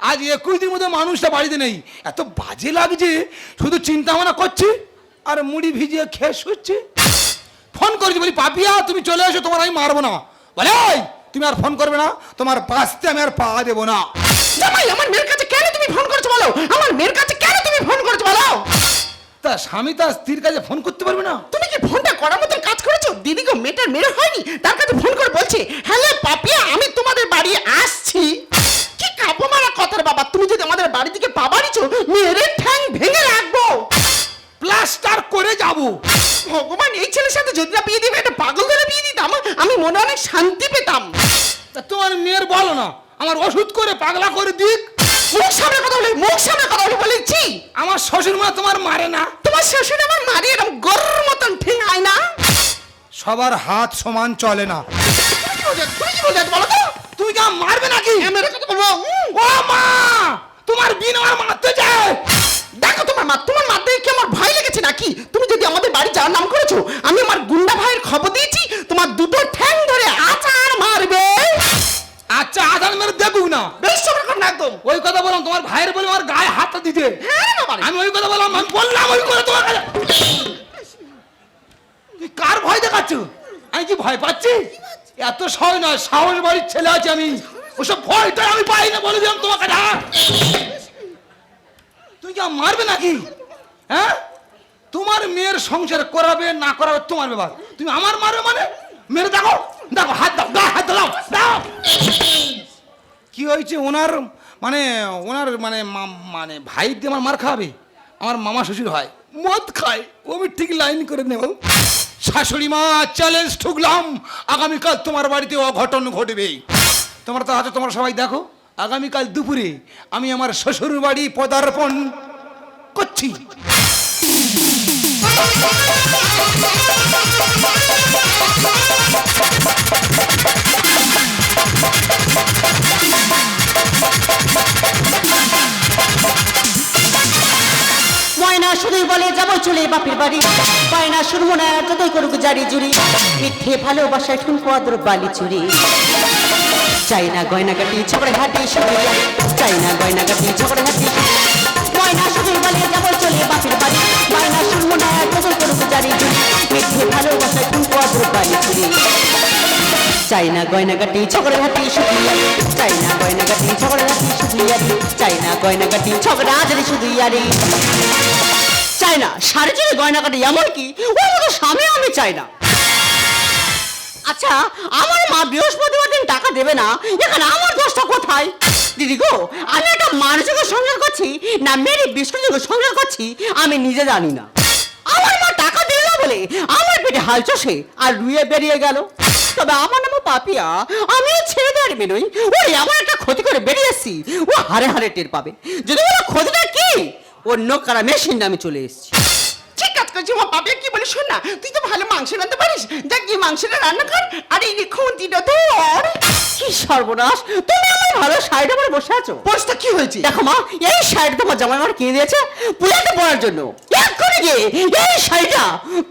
আজ একুশ দিন মধ্যে মানুষটা বাড়িতে নেই। এত বাজে লাগছে শুধু চিন্তা ভাবনা করছি আর মুড়ি ভিজিয়ে খেয়ে শুচ্ছি। ফোন করেছি বলি পাপিয়া তুমি চলে এসো তোমার আমি মারবো না। বলে "এই, তুমি আর ফোন করবে না তোমার বাঁচতে আমি আর পা দেবো না। জামাই আমার মেয়ের কাছে কেন তুমি ফোন করছ বলো? আমার মেয়ের কাছে কেন তুমি ফোন করছ বলো? তা স্বামী তার স্ত্রীর কাছে ফোন করতে পারবে না। তুমি কি ফোনটা করার মতন কাজ করেছ? দিদি গো মেয়েটার মেরে হয়নি? তার কাছে ফোন করে বলছে হ্যালো পাপিয়া আমি তোমাদের বাড়ি আসছি। কাপো মারা কথার বাবা? তুমি যদি আমাদের বাড়ি থেকে পা বাড়িছো মেরে ঠ্যাং ভেঙে রাখব। প্লাস্টার করে যাব। ভগবান এই ছেলের সাথে যদি না বিয়ে দিবে একটা পাগল ধরে বিয়ে দিতাম আমি মনে অনেক শান্তি পেতাম। তা তোমার মেয়ের বলো না আমার ওষুধ করে পাগলা করে দিক। মুখ সামনে কথা বলে মুখ সামনে কথা বলে বলেছি আমার শ্বশুর মা তোমার মারে না। তোমার শ্বশুর আমার মারি এরকম গরুর মতন ঠেঙায় না। সবার হাত সমান চলে না। তুমি কি বলছো? বলো তো। তুমি কি মারবে নাকি? মেরে কথা বলব। ও মা তোমার বিন আমার মারতে যায় দেখো তোমার মা তোমার মাথায় কি আমার ভয় লেগেছে নাকি? তুমি যদি আমাদের বাড়ি যাওয়ার নাম করেছ আমি আমার গুন্ডা ভাইয়ের খবর দিয়েছি তোমার দুটো ঠ্যাং ধরে আচার মারবে। আচ্ছা আধার মেরে দেখুক না। বেশ সবার করুন একদম। ওই কথা বললাম তোমার ভাইয়ের বলে আমার গায়ে হাতটা দিতে। হ্যাঁ রে। আমি ওই কথা বললাম আমি বললাম ওই কথা তোমার কাছে। কার ভয় দেখাচ্ছ? আমি কি ভয় পাচ্ছি? এত সহজ নয়, সাহস বাড়ির ছেলে আছে আমি। ওসব ভয়টা আমি পাই না বলে দিলাম তোমাকে হাত। তুই কি মারবে নাকি? হ্যাঁ? তোমার মেয়ের সংসার করাবে, না করাবে, তোমার ব্যাপার। তুমি আমার মারবে মানে? মেরে দেখো দেখো, হাত দাও দাও, হাত দাও দাও। কি হয়েছে? ওনার মানে ওনার মানে মানে ভাই দিয়ে আমার মার খাওয়াবে? আমার মামা শ্বশুর হয়, মদ খায়। ও আমি ঠিক লাইন করে নেব। শাশুড়ি মা চ্যালেঞ্জ ঠুকলাম। আগামীকাল তোমার বাড়িতে অঘটন ঘটবে। তোমার তো আছে, তোমরা সবাই দেখো, আগামীকাল দুপুরে আমি আমার শ্বশুর বাড়ি পদার্পণ করছি। ময়না শুধুই বলে যাব চলে বাপের বাড়ি। পায়না শুনব না যতই করুক জারি জুড়ি। মিথ্যে ভালোবাসায় ঠুনকো আদর বালি চুরি। চাই না গয়না কাটি, ঝগড়ে শুধু চাই না গয়না কাটি, ঝগড়ে হাতি ময়না শুধুই বলে যাব চলে বাপের বাড়ি। চাই না গয়না কাটি ঝগড়ে হাতি শুধু চাই না গয়না কাটি ঝগড়ে হাতি শুধু চাই না গয়না কাটি ঝগড়া হাজারি শুধু ইয়ারি চাই না সাড়ে চারে গয়না কাটে এমন কি ওর মতো স্বামী আমি চাই না। আচ্ছা আমার মা বৃহস্পতিবার দিন টাকা দেবে না, এখানে আমার দোষটা কোথায়? দিদি গো, আমি একটা মানুষকে সংসার করছি, না মেরি বিষ্ণু সংসার করছি, আমি নিজে জানি না। আমার মা টাকা দিল বলে আমার পেটে হাল চষে আর রুয়ে বেরিয়ে গেল। তবে আমার নাম পাপিয়া। আমিও ছেড়ে দেওয়ার মেনই ও এমন একটা ক্ষতি করে বেরিয়েছি ও হারে হারে টের পাবে। যদি বলো ক্ষতিটা কি? অন্য কারা মেশিন নামে চলে এসেছি। ঠিক কাজ করছি আমার বাবা কি বলে শোন না তুই তো ভালো মাংস রান্নতে পারিস। গিয়ে মাংসটা রান্না কর আর এই খুঁতিটা ধর। কি সর্বনাশ। তুমি আমার ভালো শাড়িটা পরে বসে আছো? পোস্টটা কি হয়েছে? দেখো মা এই শাড়িটা তোমার জামাই আমার কিনে দিয়েছে পুজোতে পরার জন্য। এক করে গিয়ে এই শাড়িটা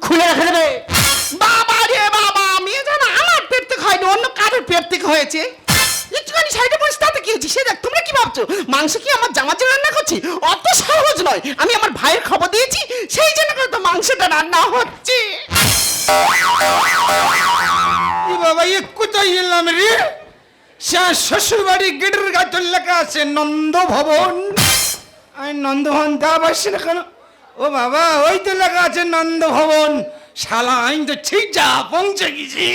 খুলে রেখে দেবে। বাবা রে বাবা আমি জানো? আমার থেকে হয়নি, অন্য কারোর পেট থেকে হয়েছে। একটুখানি সাইডে বসে তাতে কি হয়েছে? সে দেখ, তোমরা কি ভাবছ? মাংস কি আমার জামার জন্য রান্না করছি? অত সহজ নয়। আমি আমার ভাইয়ের খবর দিয়েছি, সেই জন্য করে তো মাংসটা রান্না হচ্ছে? ই বাবা, এ কোথায় এলাম রে? সে শ্বশুর বাড়ি গেটের গাছের লেখা আছে নন্দ ভবন আমি নন্দ ভবন তা পারছি না কেন? ও বাবা, ওই তো লেখা আছে নন্দ ভবন শালা, আমি তো ঠিক যা পৌঁছে গেছি।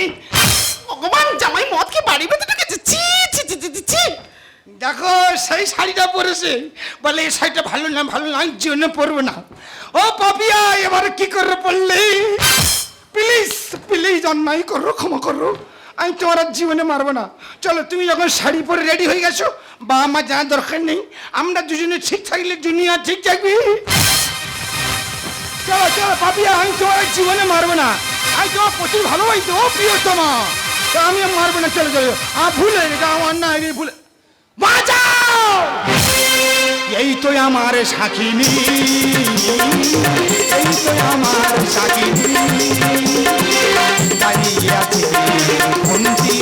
ভগবান জামাই মদ কি বাড়ি ভেতরে ঢুকেছে ছি ছি ছি, ছি ছি দেখো সেই শাড়িটা পরেছে। বলে এই শাড়িটা ভালো না ভালো না জন্য পরবো না। ও পাপিয়া এবার কি করে পড়লে প্লিজ প্লিজ অন্যায় করো ক্ষমা করো। আমি তোমার আর জীবনে মারবো না। চলো তুমি যখন শাড়ি পরে রেডি হয়ে গেছো বা আমার জানার দরকার নেই আমরা দুজনে ঠিক থাকলে দুনিয়া ঠিক থাকবে। চলো চলো পাপিয়া আমি তোমার জীবনে মারবো না। আমি তোমার প্রচুর ভালোবাসি ও প্রিয়তমা। তা আমি মারবো না চলো চলো আ ভুলে আমার না ভুলে বাঁচাও এই তো আমার সাকিনি এই তো আমার সাকিনি দাঁড়িয়ে আছে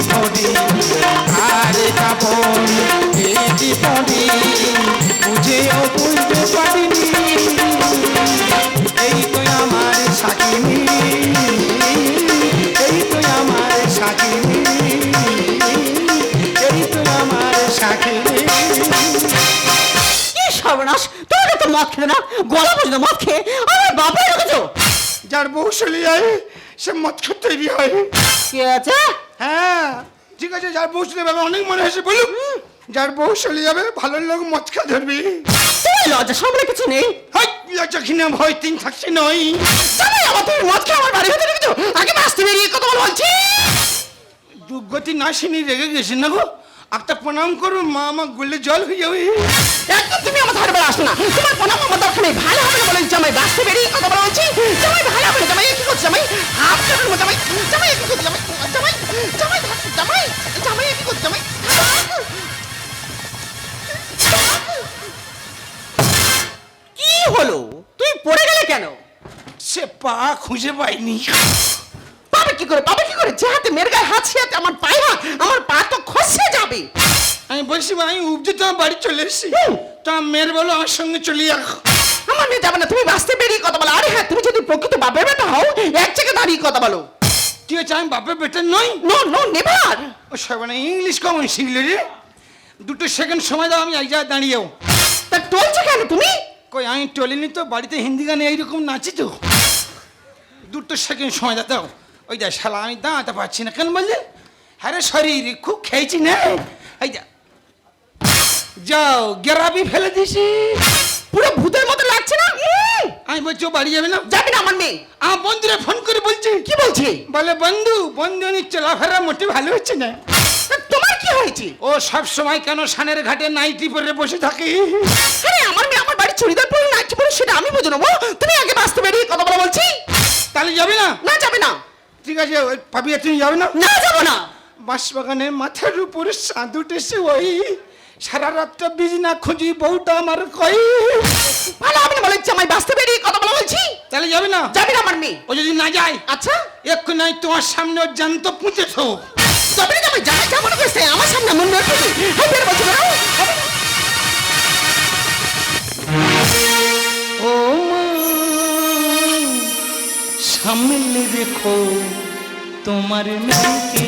ধরে আর জীবনে বুঝেও বুঝতে পারিনি এই তো আমার সাকিনি এই তো আমার সাকিনি খেতে না? গলা পর্যন্ত মদ খেয়ে? আমার বাপের রেখেছো যার বউ চলে যায় সে মদ খেয়ে তৈরি হয়। কি আছে? হ্যাঁ ঠিক আছে যার বউ চলে যাবে অনেক মনে হয়েছে বলুক। যার বউ চলে যাবে ভালো লোক মদ খা ধরবি। লজ্জা সামনে কিছু নেই। হাই লজ্জা কিনা ভয় তিন থাকছে নই জামাই আমার তুমি মদ খেয়ে আমার বাড়ির ভিতরে রেখেছো? আগে বাঁচতে বেরিয়ে কথা বলছি। দুর্গতি না শুনি রেগে গেছি না গো? একটা প্রণাম করো মা আমার গুলে জল হয়ে যাবে। একদম তুমি আমার ধারে বেড়ে আসো না। তোমার প্রণাম আমার দরকার নেই। ভালো হবে না বলে জামাই বাঁচতে বেরিয়ে কথা বলা বলছি জামাই ভালো হবে না জামাই কি করছে জামাই? কাটার মতো জামাই। জামাই কি করছে জামাই? জামাই জামাই জামাই জামাই কি করছে জামাই? কি হলো? তুই পড়ে গেলে কেন? সে পা খুঁজে পাইনি। পাবে কি করে পাবে কি করে? যে হাতে মেয়ের গায়ে হাত সে হাতে আমার পায়ে হাত আমার পা তো খসে যাবে। আমি বলছি আমি উপজে তোমার বাড়ি চলে এসেছি। তা মেয়ের বলো আমার সঙ্গে চলে যাক আমার মেয়ে যাবে না তুমি বাঁচতে বেরিয়ে কথা বলো। আরে হ্যাঁ তুমি যদি প্রকৃত বাপের বেটা হও এক জায়গায় দাঁড়িয়ে কথা বলো। ঠিক আছে আমি বাপের বেটার নই? No no never. ও সবাই ইংলিশ কমন শিখলে রে। দুটো সেকেন্ড সময় দাও আমি এক জায়গায় দাঁড়িয়েও তা টলছো কেন তুমি? কই আমি টলিনি তো বাড়িতে হিন্দি গানে এইরকম নাচি তো। দুটো সেকেন্ড সময় দাও। ওই যা শালা আমি দাঁড়াতে পারছি না কেন বললে? হ্যাঁ রে শরীর খুব খেয়েছি না। এই যা। যাও গেরাবি ফেলে দিছি। পুরো ভূতের মতো লাগছে না? আমি বলছি বাড়ি যাবে না? যাবে না আমার মেয়ে। আমার বন্ধুরা ফোন করে বলছে। কি বলছে? বলে বন্ধু বন্ধু নি চলাফেরা মোটে ভালো হচ্ছে না? তোমার কি হয়েছে? ও সব সময় কেন সানের ঘাটে নাইটি পরে বসে থাকে? আরে আমার মেয়ে আমার বাড়ি চুড়িদার পরে নাচছে পরে সেটা আমি বুঝে নেব। তুমি আগে বাঁচতে ওই পাপিয়া তুমি যাবে না? না যাব না। বাঁশবাগানের মাথার উপরে চাঁদ উঠেছে ওই। সারা রাতটা বিজনা খুঁজি বউটা আমার কই। ভালো হবে না বলেছি আমি বাঁচতে বেরিয়ে কথা বলা বলছি? তাহলে যাবে না? যাবে না আমার মেয়ে। ও যদি না যায় আচ্ছা। এক্ষুনি আমি তোমার সামনে ওর জান্ত পুঁতেছ যাবে না যাবে যাবে যাব না কইছে আমার সামনে মন খুঁজি হ্যাঁ বের বলছি না। ও সামনে রেখো। তোমার মেয়েকে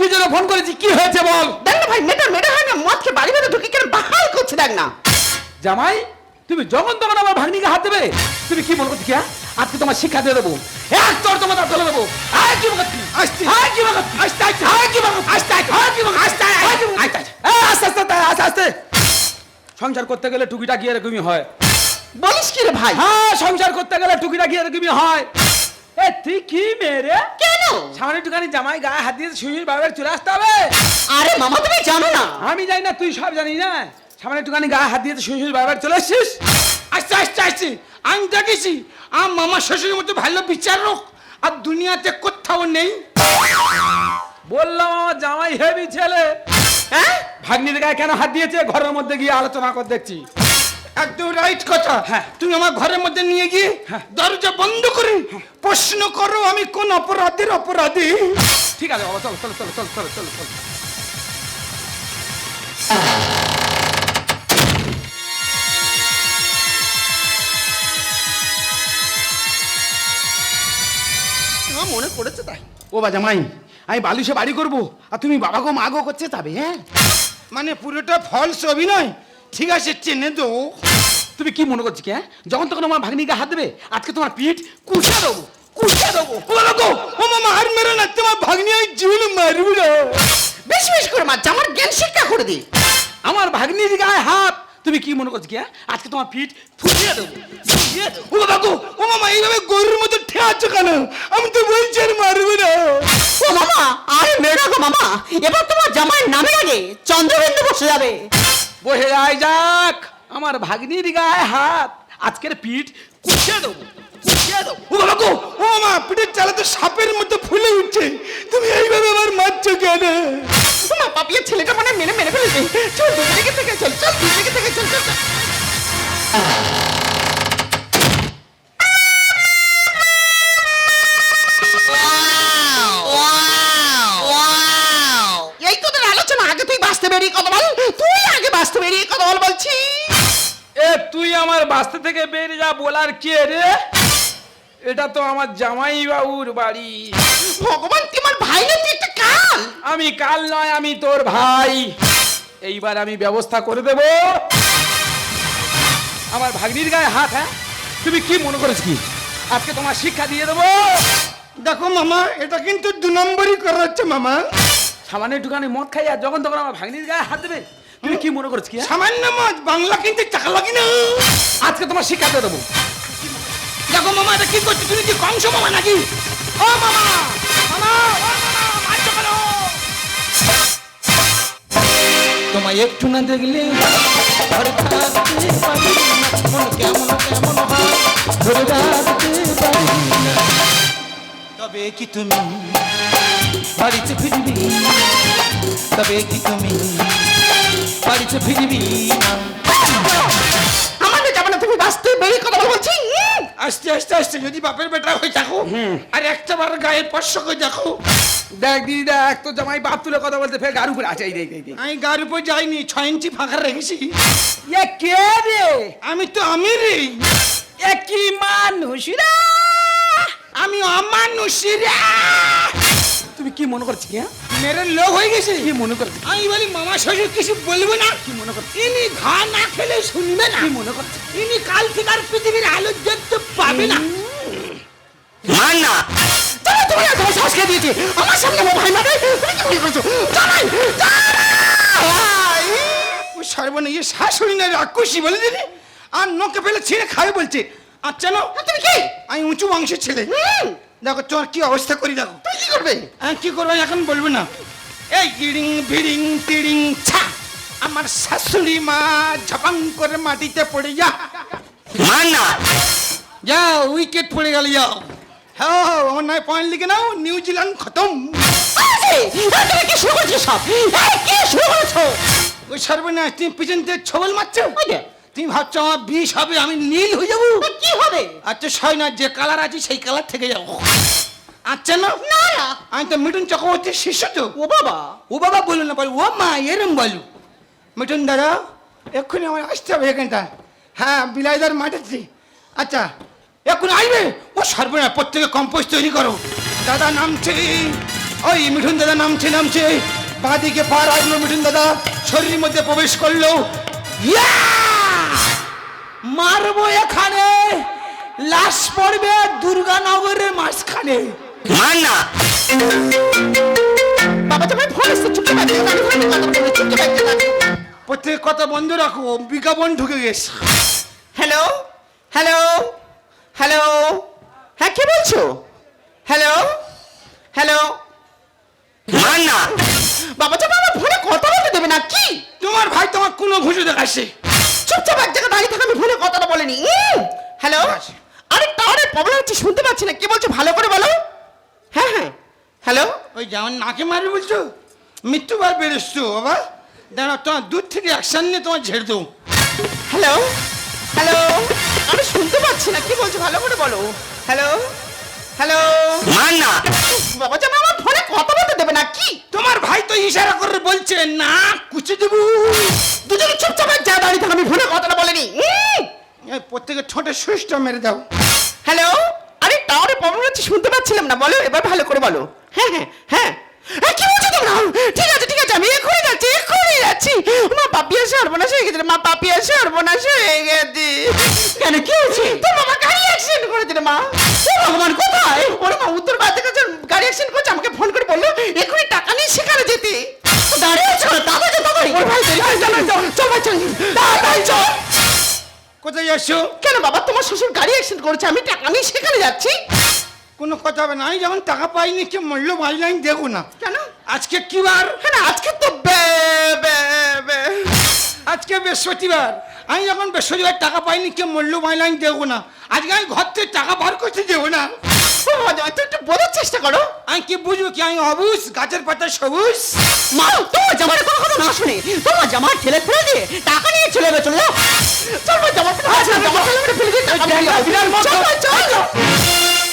কি জন্য ফোন করেছি কি হয়েছে বল? দেখ না ভাই মেয়েটা মেয়েটা হয় না মদকে বাড়ি ভেতরে ঢুকে কেন বাহাল করছে দেখ না। জামাই তুমি যখন তখন আমার ভাগ্নিকে হাত দেবে? তুমি কি মনে করছ কি হ্যাঁ? আজকে তোমার শিক্ষা দিয়ে দেবো। এক তোর তোমার দাঁত দেবো। আয় কি মগত আসতে আয় কি মগত আসতে আসতে আয় কি মগত আস্তে আয় আয় কি মগত আস্তে আয় আয় কি মগত আস্তে আস্তে আস্তে আস্তে আস্তে। সংসার করতে গেলে টুকিটা গিয়ে এরকমই হয়। বলিস কি রে ভাই? হ্যাঁ সংসার করতে গেলে টুকিটা গিয়ে এরকমই হয়। এ তুই কি মেরে কেন? সামনে টুকানি জামাই গায়ে হাত দিয়ে শুয়ে বাবার চলে আসতে হবে। আরে মামা তুমি জানো না? আমি জানি না তুই সব জানি না সামনে একটুখানি গায়ে হাত দিয়ে শুয়ে শুয়ে বারবার চলে এসছিস আস্তে আস্তে আস্তে আমি দেখেছি আমার মামা শ্বশুরের মতো ভালো বিচারক আর দুনিয়াতে কোথাও নেই। বললাম আমার জামাই হেভি ছেলে। হ্যাঁ? ভাগ্নির গায়ে কেন হাত দিয়েছে? ঘরের মধ্যে গিয়ে আলোচনা করে দেখছি। একদম রাইট কথা। হ্যাঁ। তুমি আমার ঘরের মধ্যে নিয়ে গিয়ে হ্যাঁ। দরজা বন্ধ করে প্রশ্ন করো আমি কোন অপরাধের অপরাধী। ঠিক আছে বাবা চলো চলো চলো চলো চলো চলো চলো। মনে পড়েছে তাই? ও বা জামাই আমি বালুসে বাড়ি করব আর তুমি বাবাকে মাগো করছে তবে হ্যাঁ? মানে পুরোটা ফলস অভিনয়? ঠিক আছে চেনে দো তুমি কি মনে করছ কি হ্যাঁ? যখন তখন আমার ভাগ্নিকে হাত দেবে আজকে তোমার পিঠ কুষে দেবো দেবো। ও বাবা গো ও মামা আর মেরো না তোমার ভাগ্নি আমি জীবনে মারবো না। বেশি বেশি করে মারছে আমার জ্ঞান শিক্ষা করে দি। আমার ভাগ্নির গায়ে হাত তুমি কি মনে করছ হ্যাঁ? আজকে তোমার পিঠ ফুটিয়ে দেবো ও বাবা গো ও মামা এইভাবে গরুর মতো ঠেয়াচ্ছ কেন? আমি তো বলছি আর মারবে না। ও মামা আরে মেয়েরা মামা এবার তোমার জামাইয়ের নামের আগে চন্দ্রবিন্দু বসে যাবে। বসে যায় যাক আমার ভাগ্নির গায়ে হাত। আজকের পিঠ কুচিয়ে দেবো কুচিয়ে দেবো। ও বাবা গো ও মা পিঠের চালা তো সাপের মতো ফুলে উঠছে। তুমি এইভাবে আমার মারছো কেন? মা পাপিয়া ছেলেটা মানে মেরে মেরে ফেলেছে। চল দিকে থেকে চল চল থেকে চল চল। বাস্তে থেকে বেরিয়ে যা বলার কে রে? এটা তো আমার জামাই বাবুর বাড়ি। ভগবান তুই আমার ভাই না তুই একটা কাল। আমি কাল নয় আমি তোর ভাই। এইবার আমি ব্যবস্থা করে দেব। আমার ভাগ্নির গায়ে হাত হ্যাঁ? তুমি কি মনে করেছ কি? আজকে তোমার শিক্ষা দিয়ে দেবো। দেখো মামা এটা কিন্তু দু নম্বরই করা হচ্ছে মামা। সামান্য একটুখানি মদ খাই আর যখন তখন আমার ভাগ্নির গায়ে হাত দেবে। তুমি কি মনে করেছ কি হ্যাঁ? সামান্য মাছ বাংলা কিন্তু টাকা লাগে না আজকে তোমার শিক্ষা দিয়ে দেবো। দেখো মামা এটা কি করছ? তুমি কি কংস মামা নাকি? ও মামা মামা ও তোমায় একটু না দেখলে ঘরে থাকতে পারি না। মন কেমন কেমন হয়? ধরে রাখতে পারি না। তবে কি তুমি বাড়িতে ফিরবি? তবে কি তুমি ফিরবি না। আমাদের যাবে না তুমি বাঁচতে বেরিয়ে কথা বলছি? আস্তে আস্তে আস্তে যদি বাপের বেটা হয়ে থাকো আর একটা বার গায়ে স্পর্শ করে দেখো। দেখ দিদি দেখ তোর জামাই বাপ তুলে কথা বলতে ফের গার উপরে আছে এই দেখ দেখ দেখ। আমি গার উপর যাইনি ছয় ইঞ্চি ফাঁকা রেখেছি। এ কে রে? আমি তো আমি রে এ কি মানুষ রে? আমি অমানুষী রে। তুমি কি মনে করছি কি হ্যাঁ? মেরে লোক হয়ে গেছে। কি মনে করছি? আমি বলি মামা শ্বশুর কিছু বলব না? কি মনে করছি? ইনি ঘা না খেলে শুনবে না। কি মনে করছি? ইনি কাল থেকে আর পৃথিবীর আলো দেখতে পাবে না। তবে তুমি না তোমার শ্বাস খেয়ে দিয়েছি? আমার সামনে ভাই মারে? তুমি কি করছ? জামাই! সর্বনে ইয়ে শাশুড়ি না রাক্ষসী বলে দিদি আর নোকে ফেলে ছিঁড়ে খাবে বলছে। আচ্ছা না তুমি কি? আমি উঁচু বংশের ছেলে। দেখো তোমার কি অবস্থা করি দেখো। তুই কি করবে? আমি কি করব এখন বলব না। এই গিডিং ভিডিং টিডিং ছা! আমার শাশুড়ি মা ঝপাং করে মাটিতে পড়ে যা। না যাও উইকেট পড়ে গেল যাও। হ্যাঁ আমার নয় পয়েন্ট লিখে নাও নিউজিল্যান্ড খতম। তুমি কি শুরু করছ সব? কি শুরু করেছ? ওই সর্বনাশ তুমি পিছন থেকে ছবল মারছো? যে। তুমি ভাবছ আমার বিষ হবে আমি নীল হয়ে যাব? কি হবে? আচ্ছা ছয় না যে কালার আছে সেই কালার থেকে যাব আচ্ছা না? আমি তো মিঠুন চক্রবর্তীর শিষ্য তো। ও বাবা। ও বাবা বলল না বলো ও মা এরম বলো। মিঠুন দাদা এক্ষুনি আমার আসতে হবে এখানটা। হ্যাঁ বিলাইদার মাঠেছি আচ্ছা এখন আসবে? ও সর্বনা প্রত্যেকে কম্পোস্ট তৈরি করো। দাদা নামছে। ওই মিঠুন দাদা নামছে নামছে। বাঁদিকে পা রাখল মিঠুন দাদা। শরীরের মধ্যে প্রবেশ করল। ইয়া! মারবো এখানে। লাশ পড়বে দুর্গানগরের মাঝখানে। বাবা তুমি ফোন এসছে চুপচাপ প্রত্যেক কথা বন্ধ রাখো বিজ্ঞাপন ঢুকে গেছে। হ্যালো হ্যালো হ্যালো হ্যাঁ কে বলছো? হ্যালো হ্যালো বাবা আমার ফোনে কথা বলতে দেবে না কি? তোমার ভাই তোমার কোনো ঘুষে দেখাচ্ছে। চুপচাপ এক জায়গায় দাঁড়িয়ে থাকা আমি ফোনে কথাটা বলিনি। হ্যালো আরে টাওয়ারের প্রবলেম হচ্ছে শুনতে পাচ্ছি না। কি বলছো ভালো করে বলো। হ্যাঁ হ্যাঁ। হ্যালো ওই যেমন নাকে মারবে বলছো? মৃত্যুবার বেরোচ্ছো বাবা। দাঁড়া তোমার দূর থেকে অ্যাকশন নিয়ে তোমার ঝেড়ে দেবো। হ্যালো হ্যালো আমি শুনতে পাচ্ছি না। কি বলছো ভালো করে বলো। হ্যালো হ্যালো বাবা জান আমার কথা বলতে দেবে না কি? তোমার ভাই তো ইশারা করে বলছে না কুচি দেবো। দুজনে চুপচাপ যা দাঁড়িয়ে থাকা আমি ফোনে কথাটা বলিনি। প্রত্যেকের ঠোঁটে সুইচটা মেরে দাও। হ্যালো আরে টাওয়ারে প্রবলেম হচ্ছে শুনতে পাচ্ছিলাম না বলো এবার ভালো করে বলো। হ্যাঁ হ্যাঁ হ্যাঁ। কি বলছো তোমরা? ঠিক আছে ঠিক আছে আমি এক্ষুনি যাচ্ছি এক্ষুনি যাচ্ছি। মা পাপিয়া সর্বনাশ হয়ে গেছে মা পাপিয়া সর্বনাশ হয়ে গেছে। কেন কি হয়েছে? তোর বাবা গাড়ি অ্যাক্সিডেন্ট করে দিলে মা। ভগবান কোথায়? ওর মা উত্তর ভারতের কাছে গাড়ি অ্যাক্সিডেন্ট করছে আমাকে ফোন করে বলল এক্ষুনি টাকা নিয়ে সেখানে যেতে। দাঁড়িয়ে আছো দাদা যে দাদা ওর ভাই দেরি হয়ে যাবে চল ভাই চল। তাড়াতাড়ি চল। কোথায় যাচ্ছ? কেন বাবা তোমার শ্বশুর গাড়ি অ্যাক্সিডেন্ট করেছে আমি টাকা নিয়ে সেখানে যাচ্ছি? কোনো কথা হবে না। আমি যখন টাকা পাইনি কে মূল্য পাইলাম দেখো না। কেন? আজকে কি বার? কেন? আজকে তো আজকে বৃহস্পতিবার। আমি যখন বৃহস্পতিবার টাকা পাইনি কে মূল্য পাইলাম দেখো না। আজকে আমি ঘর থেকে টাকা বার করতে দেবো না। তুই একটু বোঝার চেষ্টা করো। আমি কি বুঝব কি? আমি অবুজ গাছের পাতা সবুজ। মা তোমার জামার কোনো কথা না শুনে। তোমার জামার ঠেলে ফেলে দিয়ে টাকা নিয়ে চলে যাবে চলে যাও। চল ভাই ফেলে আচ্ছা। ফেলে ফেলে দিয়ে নিয়ে যাও। চল চল।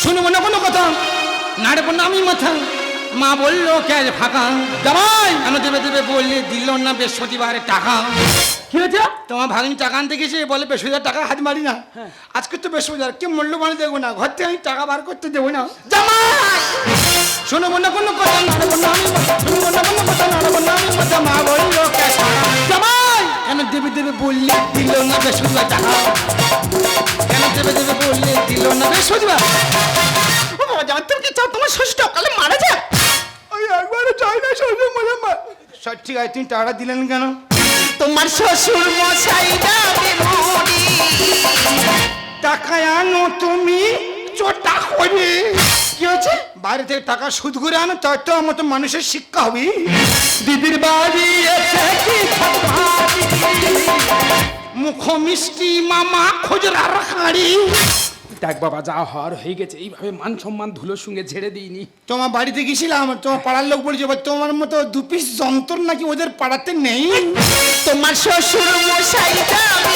শুনব না কোনো কথা। নাড়বো না আমি মাথা। মা বলল কে ফাঁকা? জামাই! কেন দেবে দেবে বললে দিল না বৃহস্পতিবারে টাকা। কি হয়েছে? তোমার ভাগ্নি টাকা আনতে গেছে বলে বৃহস্পতিবার টাকা হাত মারি না। আজকে তো বৃহস্পতিবার কে মূল্য মানে দেবো না? ঘর থেকে আমি টাকা বার করতে দেবো না। জামাই! শুনব না কোনো কথা নাড়বো না আমি শুনব না কোনো কথা নাড়বো না আমি মা বলল কে ফাঁকা? জামাই! কেন দেবে দেবে বললে দিল না টাকা কেন দেবে দেবে বললে দিল না বৃহস্পতিবার ও বাবা জামাই তুমি কি চাও? তোমার অকালে মারা যাক ওই একবারে চাই না শ্বশুর মনে সব ঠিক আছে তুমি টাকা দিলেন কেন? তোমার শ্বশুর মশাই যাবে মরি টাকা আনো তুমি চোটা করে। কি হয়েছে? বাইরে থেকে টাকা সুদ করে আনো তার তো আমার তো মানুষের শিক্ষা হবে দিদির বাড়ি এসে কি খাবি? মুখ মিষ্টি মামা খোঁজরার হাঁড়ি দেখ বাবা যা হওয়ার হয়ে গেছে এইভাবে মান সম্মান ধুলোর সঙ্গে ঝেড়ে দিইনি। তোমার বাড়িতে গেছিলাম তোমার পাড়ার লোক বলছে তোমার মতো দু পিস যন্ত্র নাকি ওদের পাড়াতে নেই? তোমার শ্বশুর মশাই যাবে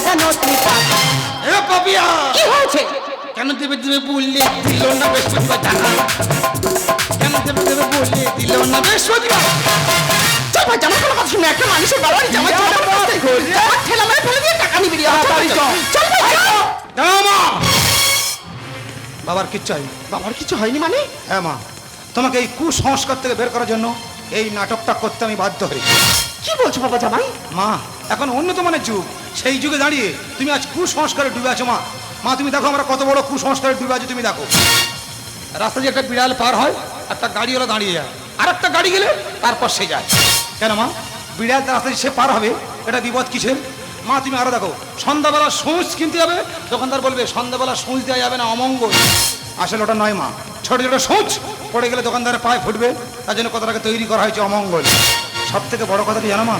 জানো তুমি পাক। এ পাপিয়া! কি হয়েছে? কেন দেবে দেবে বললে দিল না বৃহস্পতিবার টাকা কেন দেবে দেবে বললে দিল না বৃহস্পতিবার চল ভাই জামা কোনো কথা শুনে একটা মানুষের বাড়ি জামা জামা জামা ঠেলা মেরে ফেলে দিয়ে টাকা নিবি তাড়াতাড়ি চল। মা। বাবার কিচ্ছু হয়নি। বাবার কিছু হয়নি মানে? হ্যাঁ মা। তোমাকে এই কুসংস্কার থেকে বের করার জন্য এই নাটকটা করতে আমি বাধ্য হই। কি বলছো বাবা জামাই? মা এখন উন্নত মানের যুগ। সেই যুগে দাঁড়িয়ে তুমি আজ কুসংস্কারে ডুবে আছো, মা। মা, তুমি দেখো আমরা কত বড় কুসংস্কারে ডুবে আছো, তুমি দেখো। রাস্তা দিয়ে একটা বিড়াল পার হয়, একটা গাড়িওয়ালা দাঁড়িয়ে যায়। আর একটা গাড়ি গেলে তারপর সে যায়। কেন, মা? বিড়াল রাস্তা সে পার হবে, এটা বিপদ কিসের? মা, তুমি আরও দেখো, সন্ধ্যাবেলা সূচ কিনতে যাবে, দোকানদার বলবে, সন্ধ্যাবেলা সূচ দেওয়া যাবে না, অমঙ্গল। আসলে ওটা নয়, মা। ছোট ছোট সূচ পড়ে গেলে দোকানদারের পায়ে ফুটবে, তার জন্য কথাটাকে তৈরি করা হয়েছে অমঙ্গল। সব থেকে বড় কথা কি জানো, মা?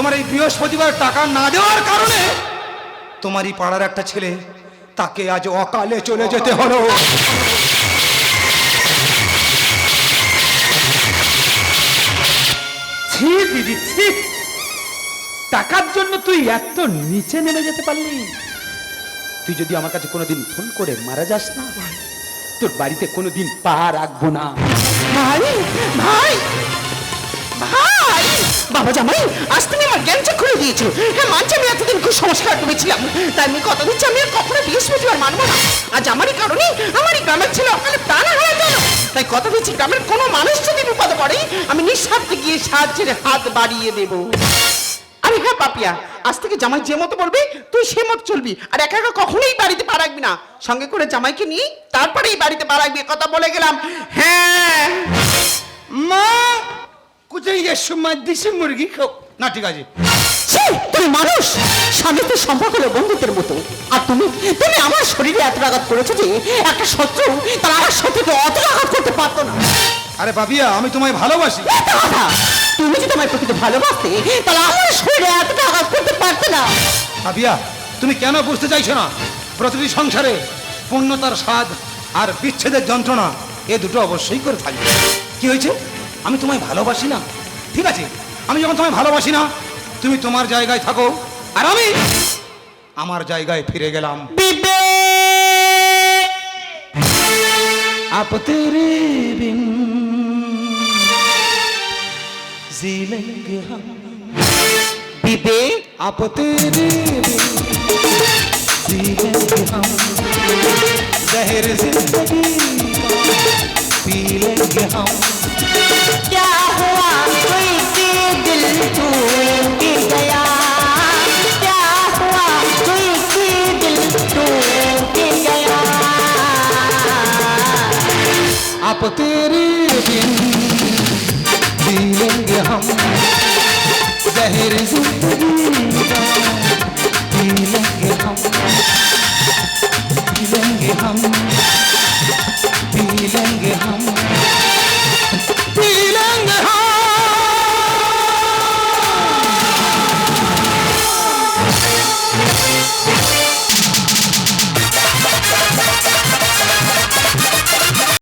তোমার এই বৃহস্পতিবার টাকা না দেওয়ার কারণে তোমারই পাড়ার একটা ছেলে তাকে আজ অকালে চলে যেতে হলো। ছি দিদি ছি। টাকার জন্য তুই এত নিচে নেমে যেতে পারলি। তুই যদি আমার কাছে কোনোদিন ফোন করে মারা যাস না তোর বাড়িতে কোনোদিন পা রাখব না। ভাই ভাই ভাই! বাবা জামাই, আজ তুমি আমার জ্ঞান চেক করে দিয়েছ। হ্যাঁ মানছি আমি এতদিন কুসংস্কার করেছিলাম। তাই আমি কথা দিচ্ছি আমি আর কখনো বৃহস্পতিবার মানবো না। আজ আমারই কারণে, আমারই গ্রামের ছেলে অকালে প্রাণ হয়ে গেল তাই কথা দিচ্ছি, গ্রামের কোনো মানুষ যদি বিপদে পড়ে, আমি নিঃস্বার্থে গিয়ে সাহায্যের হাত বাড়িয়ে দেব। আরে হ্যাঁ পাপিয়া, আজ থেকে জামাই যে মতো বলবি, তুই সে মতো চলবি। আর একা একা কখনোই বাড়িতে পা রাখবি না। সঙ্গে করে জামাইকে নিয়ে তারপরেই বাড়িতে পা রাখবি কথা বলে গেলাম। হ্যাঁ। মা কোথায় যে সময় দিছে মুরগি খাও। না ঠিক আছে। তুমি মানুষ। স্বামী তো সম্পর্ক হলো বন্ধুত্বের মতো। আর তুমি তুমি আমার শরীরে এত আঘাত করেছ যে একটা শত্রু তার আমার শত্রুকে অত আঘাত করতে পারতো না। আরে বাবিয়া আমি তোমায় ভালোবাসি। কথা তুমি যদি আমার প্রকৃত ভালোবাসতে তাহলে আমার শরীরে এতটা আঘাত করতে পারতে না। বাবিয়া তুমি কেন বুঝতে চাইছো না? প্রতিটি সংসারে পূর্ণতার স্বাদ আর বিচ্ছেদের যন্ত্রণা এ দুটো অবশ্যই করে থাকবে কি হয়েছে? আমি তোমায় ভালোবাসি না। ঠিক আছে? আমি যখন তোমায় ভালোবাসি না, তুমি তোমার জায়গায় থাকো। আর আমি আমার জায়গায় ফিরে গেলাম। আপতেরে বিন জিলেঙ্গে জিন্দগি পি হাম। क्या हुआ? कोई से दिल तू